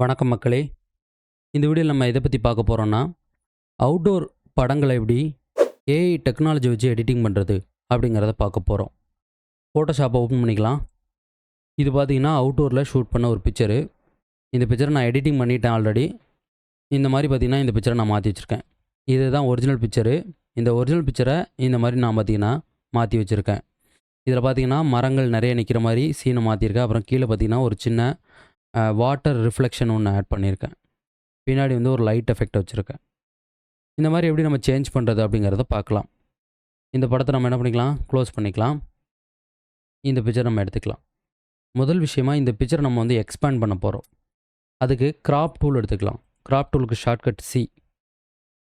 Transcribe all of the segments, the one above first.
வணக்கம் மக்களே. இந்த வீடியோவில் நம்ம எதை பற்றி பார்க்க போகிறோன்னா அவுட்டோர் படங்களை எப்படி ஏஐ டெக்னாலஜி வச்சு எடிட்டிங் பண்ணுறது அப்படிங்கிறத பார்க்க போகிறோம் ஃபோட்டோஷாப்பை ஓப்பன் பண்ணிக்கலாம். இது பார்த்தீங்கன்னா அவுட்டோரில் ஷூட் பண்ண ஒரு பிக்சரு இந்த பிக்சரை நான் எடிட்டிங் பண்ணிட்டேன் ஆல்ரெடி இந்த மாதிரி பார்த்திங்கன்னா இந்த பிக்சரை நான் மாற்றி வச்சுருக்கேன். இதுதான் ஒரிஜினல் பிக்சரு இந்த ஒரிஜினல் பிக்சரை இந்த மாதிரி நான் பார்த்தீங்கன்னா மாற்றி வச்சுருக்கேன். இதில் பார்த்தீங்கன்னா மரங்கள் நிறைய நிற்கிற மாதிரி சீனை மாற்றிருக்கேன் அப்புறம் கீழே பார்த்தீங்கன்னா ஒரு சின்ன வாட்டர் ரிஃப்ளெக்ஷன் ஒன்று ஆட் பண்ணியிருக்கேன். பின்னாடி வந்து ஒரு லைட் எஃபெக்ட் வச்சுருக்கேன். இந்த மாதிரி எப்படி நம்ம சேஞ்ச் பண்ணுறது அப்படிங்கிறத பார்க்கலாம். இந்த படத்தை நம்ம என்ன பண்ணிக்கலாம்? க்ளோஸ் பண்ணிக்கலாம். இந்த பிக்சர் நம்ம எடுத்துக்கலாம். முதல் விஷயமா இந்த பிக்சரை நம்ம வந்து எக்ஸ்பேண்ட் பண்ண போகிறோம் அதுக்கு கிராப் டூல் எடுத்துக்கலாம். கிராப் டூலுக்கு ஷார்ட்கட் சி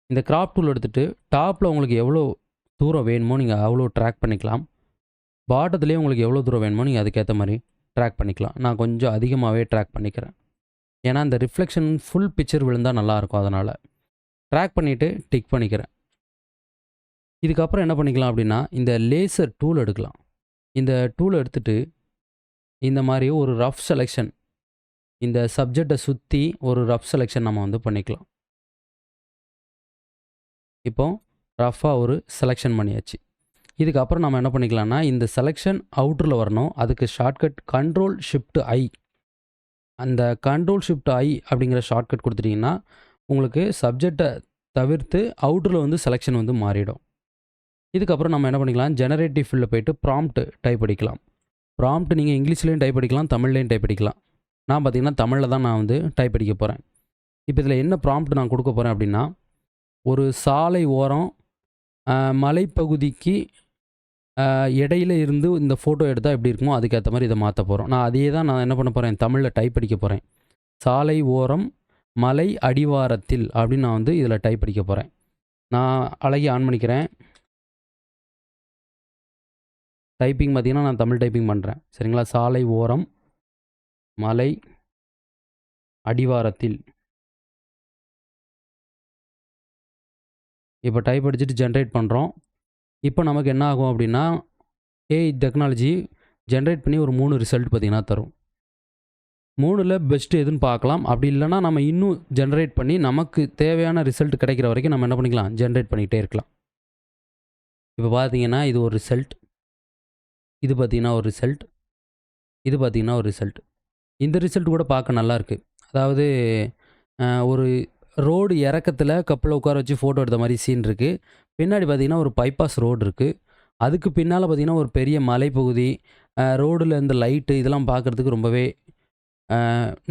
இந்த கிராப் டூல் எடுத்துகிட்டு டாப்பில் உங்களுக்கு எவ்வளோ தூரம் வேணுமோ நீங்கள் அவ்வளோ ட்ராக் பண்ணிக்கலாம். பாட்டத்துலேயே உங்களுக்கு எவ்வளோ தூரம் வேணுமோ நீங்கள் அதுக்கேற்ற மாதிரி ட்ராக் பண்ணிக்கலாம். நான் கொஞ்சம் அதிகமாகவே ட்ராக் பண்ணிக்கிறேன். ஏன்னா அந்த ரிஃப்ளெக்ஷன் ஃபுல் பிக்சர் விழுந்தால் நல்லாயிருக்கும் அதனால். ட்ராக் பண்ணிவிட்டு டிக் பண்ணிக்கிறேன். இதுக்கப்புறம் என்ன பண்ணிக்கலாம் அப்படின்னா இந்த லேசர் டூல் எடுக்கலாம். இந்த டூல் எடுத்துகிட்டு இந்த மாதிரி ஒரு ரஃப் செலெக்ஷன் இந்த சப்ஜெக்டை சுற்றி ஒரு ரஃப் செலெக்ஷன் நம்ம வந்து பண்ணிக்கலாம். இப்போ ரஃப்பாக ஒரு செலெக்ஷன் பண்ணியாச்சு. இதுக்கப்புறம் நம்ம என்ன பண்ணிக்கலாம்னா இந்த செலெக்ஷன் அவுட்டரில் வரணும். அதுக்கு ஷார்ட்கட் கண்ட்ரோல் ஷிஃப்ட் ஐ அந்த கண்ட்ரோல் ஷிஃப்ட் ஐ அப்படிங்கிற ஷார்ட்கட் கொடுத்துட்டிங்கன்னா உங்களுக்கு சப்ஜெக்டை தவிர்த்து அவுட்டரில் வந்து செலெக்ஷன் வந்து மாறிடும். இதுக்கப்புறம் நம்ம என்ன பண்ணிக்கலாம் ஜெனரேட்டிவ் ஃபீல்டில் போயிட்டு ப்ராம்ப்ட் டைப் அடிக்கலாம். ப்ராம்ப்ட் நீங்கள் இங்கிலீஷ்லேயும் டைப் அடிக்கலாம் தமிழ்லேயும் டைப் அடிக்கலாம். நான் பார்த்தீங்கன்னா தமிழில் தான் நான் வந்து டைப் அடிக்க போகிறேன் இப்போ இதில் என்ன ப்ராம்ப்ட் நான் கொடுக்க போகிறேன் அப்படின்னா ஒரு சாலை ஓரம் மலைப்பகுதிக்கு இடையில இருந்து இந்த ஃபோட்டோ எடுத்தால் எப்படி இருக்குமோ அதுக்கேற்ற மாதிரி இதை மாற்ற போகிறோம் நான் அதையே தான் நான் என்ன பண்ண போகிறேன் தமிழில் டைப் அடிக்க போகிறேன் சாலை ஓரம் மலை அடிவாரத்தில் அப்படின்னு நான் வந்து இதில் டைப் அடிக்க போகிறேன் நான் அழகி ஆன் பண்ணிக்கிறேன். டைப்பிங் பார்த்திங்கன்னா நான் தமிழ் டைப்பிங் பண்ணுறேன் சரிங்களா? சாலை ஓரம் மலை அடிவாரத்தில். இப்போ டைப் அடிச்சுட்டு ஜென்ரேட் பண்ணுறோம் இப்போ நமக்கு என்ன ஆகும் அப்படின்னா ஏஐ டெக்னாலஜி ஜென்ரேட் பண்ணி ஒரு மூணு ரிசல்ட் பார்த்திங்கன்னா தரும். மூணில் பெஸ்ட்டு எதுன்னு பார்க்கலாம். அப்படி இல்லைன்னா நம்ம இன்னும் ஜென்ரேட் பண்ணி நமக்கு தேவையான ரிசல்ட் கிடைக்கிற வரைக்கும் நம்ம என்ன பண்ணிக்கலாம்? ஜென்ரேட் பண்ணிக்கிட்டே இருக்கலாம். இப்போ பார்த்தீங்கன்னா இது ஒரு ரிசல்ட் இது பார்த்தீங்கன்னா ஒரு ரிசல்ட் இது பார்த்தீங்கன்னா ஒரு ரிசல்ட் இந்த ரிசல்ட் கூட பார்க்க நல்லாருக்கு அதாவது ஒரு ரோடு இறக்கத்தில் கப்பலில் உட்கார வச்சு ஃபோட்டோ எடுத்த மாதிரி சீன் இருக்குது பின்னாடி பார்த்தீங்கன்னா ஒரு பைபாஸ் ரோடு இருக்குது அதுக்கு பின்னால் பார்த்தீங்கன்னா ஒரு பெரிய மலைப்பகுதி ரோடில் இந்த லைட்டு இதெல்லாம் பார்க்குறதுக்கு ரொம்பவே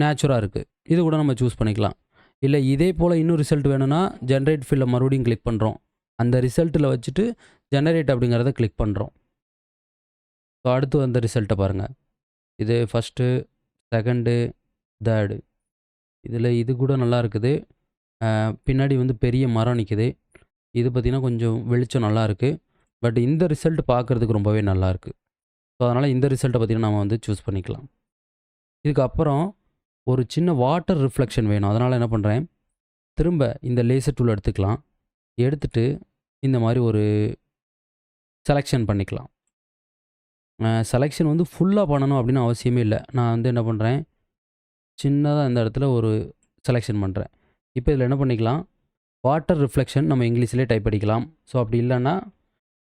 நேச்சுராக இருக்குது இது கூட நம்ம சூஸ் பண்ணிக்கலாம். இல்லை இதே போல் இன்னும் ரிசல்ட் வேணும்னா ஜென்ரேட் ஃபீல்டில் மறுபடியும் கிளிக் பண்ணுறோம் அந்த ரிசல்ட்டில் வச்சுட்டு ஜெனரேட் அப்படிங்கிறத கிளிக் பண்ணுறோம் ஸோ அடுத்து வந்த ரிசல்ட்டை பாருங்கள் இது ஃபஸ்ட்டு செகண்டு தேர்டு இதில் இது கூட நல்லா இருக்குது. பின்னாடி வந்து பெரிய மரம் நிற்குது இது பார்த்திங்கன்னா கொஞ்சம் வெளிச்சம் நல்லா இருக்குது பட் இந்த ரிசல்ட் பார்க்குறதுக்கு ரொம்பவே நல்லா இருக்குது ஸோ அதனால் இந்த ரிசல்ட்டை பார்த்திங்கன்னா நம்ம வந்து சூஸ் பண்ணிக்கலாம். இதுக்கப்புறம் ஒரு சின்ன வாட்டர் ரிஃப்ளெக்ஷன் வேணும். அதனால் என்ன பண்ணுறேன் திரும்ப இந்த லேசர் டூல் எடுத்துக்கலாம். எடுத்துட்டு இந்த மாதிரி ஒரு செலெக்ஷன் பண்ணிக்கலாம். செலெக்ஷன் வந்து ஃபுல்லாக பண்ணணும் அப்படின்னு அவசியமே இல்லை. நான் வந்து என்ன பண்ணுறேன் சின்னதாக இந்த இடத்துல ஒரு செலெக்ஷன் பண்ணுறேன் இப்போ இதில் என்ன பண்ணிக்கலாம்? வாட்டர் ரிஃப்ளெக்ஷன் நம்ம இங்கிலீஷ்லேயே டைப் அடிக்கலாம். ஸோ அப்படி இல்லைன்னா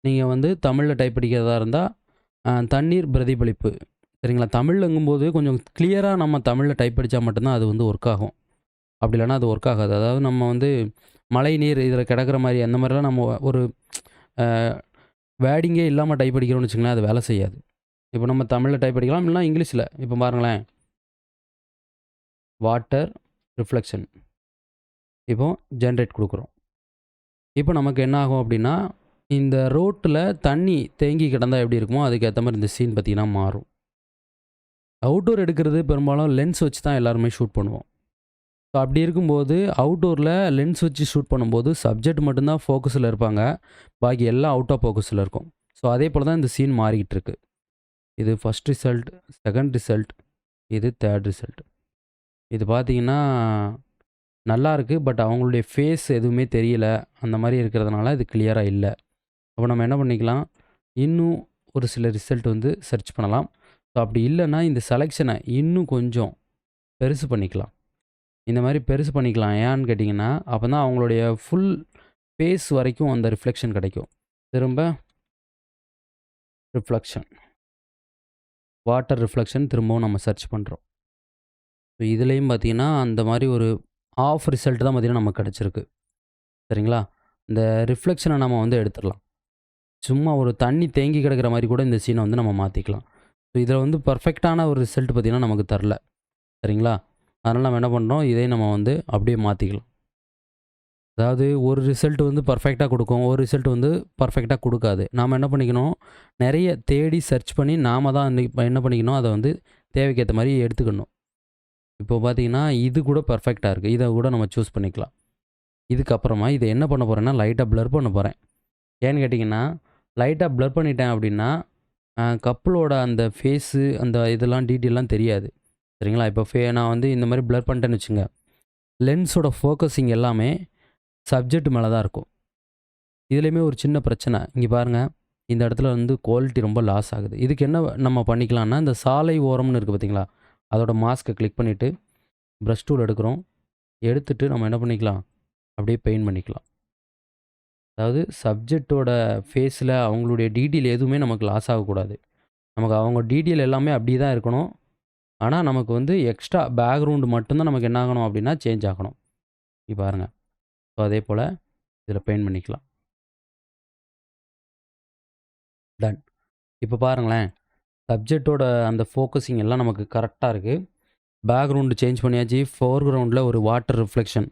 நீங்கள் வந்து தமிழில் டைப் அடிக்கிறதா இருந்தால் தண்ணீர் பிரதிபலிப்பு. சரிங்களா? தமிழ்ங்கும்போது கொஞ்சம் கிளியராக நம்ம தமிழில் டைப் அடித்தா மட்டும்தான் அது வந்து ஒர்க் ஆகும். அப்படி இல்லைன்னா அது ஒர்க் ஆகாது. அதாவது நம்ம வந்து மழை நீர் இதில் கிடக்கிற மாதிரி அந்த மாதிரிலாம் நம்ம ஒரு வேடிங்கே இல்லாமல் டைப் அடிக்கிறோம்னு வச்சுங்களேன் அது வேலை செய்யாது. இப்போ நம்ம தமிழில் டைப் அடிக்கலாம் இல்லைனா இங்கிலீஷில். இப்போ பாருங்களேன். வாட்டர் ரிஃப்ளெக்ஷன் இப்போ ஜென்ரேட் கொடுக்குறோம். இப்போ நமக்கு என்ன ஆகும் அப்படின்னா இந்த ரோட்டில் தண்ணி தேங்கி கிடந்தா எப்படி இருக்குமோ அதுக்கேற்ற மாதிரி இந்த சீன் பார்த்திங்கன்னா மாறும். அவுட்டோர் எடுக்கிறது பெரும்பாலும் லென்ஸ் வச்சு தான் எல்லாருமே ஷூட் பண்ணுவோம். ஸோ அப்படி இருக்கும்போது அவுட்டோரில் லென்ஸ் வச்சு ஷூட் பண்ணும்போது சப்ஜெக்ட் மட்டும்தான் ஃபோக்கஸில் இருப்பாங்க. பாக்கி எல்லாம் அவுட் ஆஃப் ஃபோக்கஸில் இருக்கும். ஸோ அதே போல் தான் இந்த சீன் மாறிக்கிட்டு இருக்கு. இது ஃபஸ்ட் ரிசல்ட் செகண்ட் ரிசல்ட் இது தேர்ட் ரிசல்ட் இது பார்த்தீங்கன்னா நல்லா இருக்குது பட் அவங்களுடைய ஃபேஸ் எதுவுமே தெரியல. அந்த மாதிரி இருக்கிறதுனால இது கிளியராக இல்லை. அப்போ நம்ம என்ன பண்ணிக்கலாம்? இன்னும் ஒரு சில ரிசல்ட் வந்து சர்ச் பண்ணலாம். ஸோ அப்படி இல்லைன்னா இந்த செலெக்ஷனை இன்னும் கொஞ்சம் பெருசு பண்ணிக்கலாம். இந்த மாதிரி பெருசு பண்ணிக்கலாம். ஏன்னு கேட்டிங்கன்னா அப்போ தான் அவங்களுடைய ஃபுல் ஃபேஸ் வரைக்கும் அந்த ரிஃப்ளெக்ஷன் கிடைக்கும். திரும்ப ரிஃப்ளெக்ஷன் வாட்டர் ரிஃப்ளெக்ஷன் திரும்பவும் நம்ம சர்ச் பண்ணுறோம் ஸோ இதுலேயும் பார்த்தீங்கன்னா அந்த மாதிரி ஒரு ஆஃப் ரிசல்ட் தான் பார்த்தீங்கன்னா நமக்கு கிடச்சிருக்கு. சரிங்களா? இந்த ரிஃப்ளெக்ஷனை நம்ம வந்து எடுத்துடலாம். சும்மா ஒரு தண்ணி தேங்கி கிடக்கிற மாதிரி கூட இந்த சீனை வந்து நம்ம மாற்றிக்கலாம் ஸோ இதில் வந்து பர்ஃபெக்டான ஒரு ரிசல்ட் பார்த்திங்கன்னா நமக்கு தரல. சரிங்களா? அதனால் நம்ம என்ன பண்ணுறோம்? இதே நம்ம வந்து அப்படியே மாற்றிக்கலாம் அதாவது ஒரு ரிசல்ட் வந்து பர்ஃபெக்டாக கொடுக்கும். ஒரு ரிசல்ட் வந்து பர்ஃபெக்டாக கொடுக்காது. நாம் என்ன பண்ணிக்கணும்? நிறைய தேடி சர்ச் பண்ணி நாம் தான் என்ன பண்ணிக்கணும்? அதை வந்து தேவைக்கேற்ற மாதிரி எடுத்துக்கணும். இப்போ பார்த்தீங்கன்னா இது கூட பர்ஃபெக்டாக இருக்குது இதை கூட நம்ம சூஸ் பண்ணிக்கலாம். இதுக்கப்புறமா இதை என்ன பண்ண போகிறேன்னா லைட்டாக ப்ளர் பண்ண போகிறேன் ஏன்னு கேட்டிங்கன்னா லைட்டாக ப்ளர் பண்ணிட்டேன் அப்படின்னா கப்பலோட அந்த ஃபேஸு அந்த இதெல்லாம் டீட்டெயிலாம் தெரியாது. சரிங்களா? இப்போ ஃபே நான் வந்து இந்த மாதிரி ப்ளர் பண்ணிட்டேன்னு வச்சுங்க லென்ஸோட ஃபோக்கஸிங் எல்லாமே சப்ஜெக்ட் மேலே தான் இருக்கும். இதுலேயுமே ஒரு சின்ன பிரச்சனை. இங்கே பாருங்கள் இந்த இடத்துல வந்து குவாலிட்டி ரொம்ப லாஸ் ஆகுது. இதுக்கு என்ன நம்ம பண்ணிக்கலாம்னா இந்த சாலை ஓரம்னு இருக்குது பார்த்தீங்களா? அதோட மாஸ்க்கை கிளிக் பண்ணிவிட்டு ப்ரஷ் டூல் எடுக்கிறோம். எடுத்துட்டு நம்ம என்ன பண்ணிக்கலாம்? அப்படியே பெயிண்ட் பண்ணிக்கலாம். அதாவது சப்ஜெக்டோட ஃபேஸில் அவங்களுடைய டீட்டெயில் எதுவுமே நமக்கு லாஸ் ஆகக்கூடாது நமக்கு அவங்க டீட்டெயில் எல்லாமே அப்படி தான் இருக்கணும். ஆனால் நமக்கு வந்து எக்ஸ்ட்ரா பேக்ரவுண்டு மட்டும்தான் நமக்கு என்ன ஆகணும் அப்படின்னா சேஞ்ச் ஆகணும். இப்போ பாருங்கள் ஸோ அதே போல் இதில் பெயிண்ட் பண்ணிக்கலாம். டன் இப்போ பாருங்களேன். சப்ஜெக்டோட அந்த ஃபோக்கஸிங் எல்லாம் நமக்கு கரெக்டாக இருக்குது பேக்ரவுண்டு சேஞ்ச் பண்ணியாச்சு. ஃபோர் கிரவுண்டில் ஒரு வாட்டர் ரிஃப்ளெக்ஷன்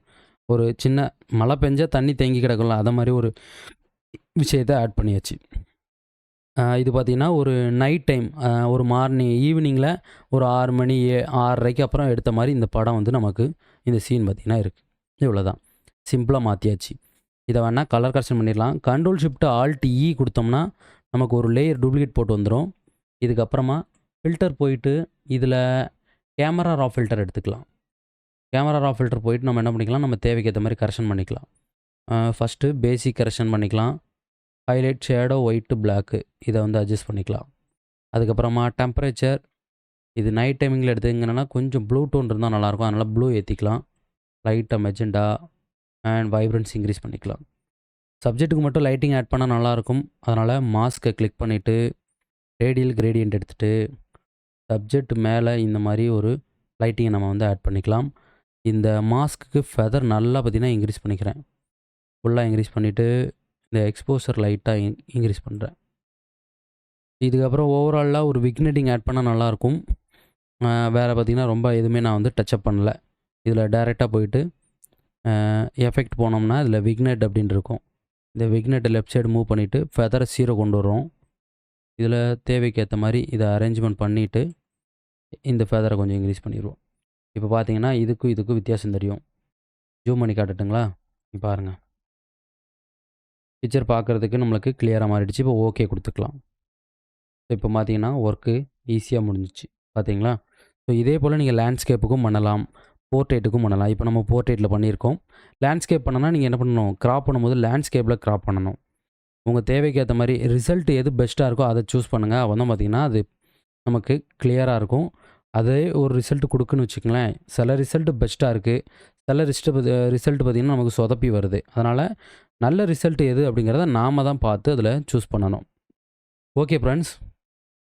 ஒரு சின்ன மழை பெஞ்சால் தண்ணி தேங்கி கிடக்கும்ல அதை மாதிரி ஒரு விஷயத்தை ஆட் பண்ணியாச்சு. இது பார்த்திங்கன்னா ஒரு நைட் டைம் ஒரு மார்னிங் ஈவினிங்கில் ஒரு ஆறு மணி ஏ ஆறரைக்கு அப்புறம் எடுத்த மாதிரி இந்த படம் வந்து நமக்கு இந்த சீன் பார்த்திங்கன்னா இருக்குது இவ்வளோ தான் சிம்பிளாக மாற்றியாச்சு இதை வேணால் கலர் கரெக்ஷன் பண்ணிடலாம். கண்ட்ரோல் ஷிஃப்ட் ஆல்ட் இ கொடுத்தோம்னா நமக்கு ஒரு லேயர் டூப்ளிகேட் போட்டு வந்துடும் இதுக்கப்புறமா ஃபில்டர் போயிட்டு இதில் கேமரா ரா ஃபில்டர் எடுத்துக்கலாம். கேமரா ரா ஃபில்டர் போயிட்டு நம்ம என்ன பண்ணிக்கலாம்? நம்ம தேவைக்கு ஏற்ற மாதிரி கரெக்ஷன் பண்ணிக்கலாம். ஃபஸ்ட்டு பேசிக் கரெக்ஷன் பண்ணிக்கலாம். ஹைலைட் ஷேடோ ஒயிட்டு பிளாக்கு இதை வந்து அட்ஜஸ்ட் பண்ணிக்கலாம். அதுக்கப்புறமா டெம்பரேச்சர் இது நைட் டைமிங்கில் எடுத்துங்கன்னா கொஞ்சம் ப்ளூ டோன் இருந்தால் நல்லாயிருக்கும். அதனால் ப்ளூ ஏற்றிக்கலாம் லைட்டாக மெஜெண்டா அண்ட் வைப்ரன்ஸ் இன்க்ரீஸ் பண்ணிக்கலாம். சப்ஜெக்ட்டுக்கு மட்டும் லைட்டிங் ஆட் பண்ணால் நல்லாயிருக்கும். அதனால் மாஸ்க்கை கிளிக் பண்ணிவிட்டு ரேடியல் கிரேடியன்ட் எடுத்துகிட்டு சப்ஜெக்ட் மேலே இந்த மாதிரி ஒரு லைட்டிங்கை நம்ம வந்து ஆட் பண்ணிக்கலாம். இந்த மாஸ்க்கு ஃபெதர் நல்லா பார்த்திங்கன்னா இன்க்ரீஸ் பண்ணிக்கிறேன். ஃபுல்லாக இன்க்ரீஸ் பண்ணிவிட்டு இந்த எக்ஸ்போசர் லைட்டாக இன்க்ரீஸ் பண்ணுறேன் இதுக்கப்புறம் ஓவராலாக ஒரு விக்னெட்டிங் ஆட் பண்ணால் நல்லாயிருக்கும். வேறு பார்த்திங்கன்னா ரொம்ப எதுவுமே நான் வந்து டச்சப் பண்ணல. இதில் டைரெக்டாக போயிட்டு எஃபெக்ட் போனோம்னா இதில் விக்னெட் அப்படின்னு இருக்கும். இந்த விக்னெட்டை லெஃப்ட் சைடு மூவ் பண்ணிவிட்டு ஃபெதரை சீரோ கொண்டு வரும் இதில் தேவைக்கு ஏற்ற மாதிரி இதை அரேஞ்ச்மெண்ட் பண்ணிவிட்டு இந்த ஃபேதரை கொஞ்சம் இன்க்ரீஸ் பண்ணிடுவோம். இப்போ பார்த்தீங்கன்னா இதுக்கும் இதுக்கும் வித்தியாசம் தெரியும். ஜூம் பண்ணி காட்டட்டுங்களா? பாருங்கள் பிக்சர் பார்க்குறதுக்கு நம்மளுக்கு கிளியராக மாறிடுச்சு. இப்போ ஓகே கொடுத்துக்கலாம். இப்போ பார்த்தீங்கன்னா ஒர்க்கு ஈஸியாக முடிஞ்சிச்சு. பார்த்தீங்களா? ஸோ இதே போல் நீங்கள் லேண்ட்ஸ்கேப்புக்கும் பண்ணலாம். போர்ட்ரேட்டுக்கும் பண்ணலாம். இப்போ நம்ம போர்ட்ரேட்டில் பண்ணியிருக்கோம். லேண்ட்ஸ்கேப் பண்ணனா நீங்கள் என்ன பண்ணணும்? க்ராப் பண்ணும்போது லேண்ட்ஸ்கேப்பில் க்ராப் பண்ணணும். உங்கள் தேவைக்கு ஏற்ற மாதிரி ரிசல்ட் எது பெஸ்ட்டாக இருக்கோ அதை சூஸ் பண்ணுங்கள் அப்போ தான் அது நமக்கு கிளியராக இருக்கும். அதே ஒரு ரிசல்ட் கொடுக்குன்னு வச்சுக்கங்களேன். சில ரிசல்ட் பெஸ்ட்டாக இருக்குது சில ரிஸ்ட்டு ரிசல்ட் பார்த்திங்கன்னா நமக்கு சொதப்பி வருது. அதனால் நல்ல ரிசல்ட் எது அப்படிங்கிறத நாம தான் பார்த்து அதில் சூஸ் பண்ணணும். Okay friends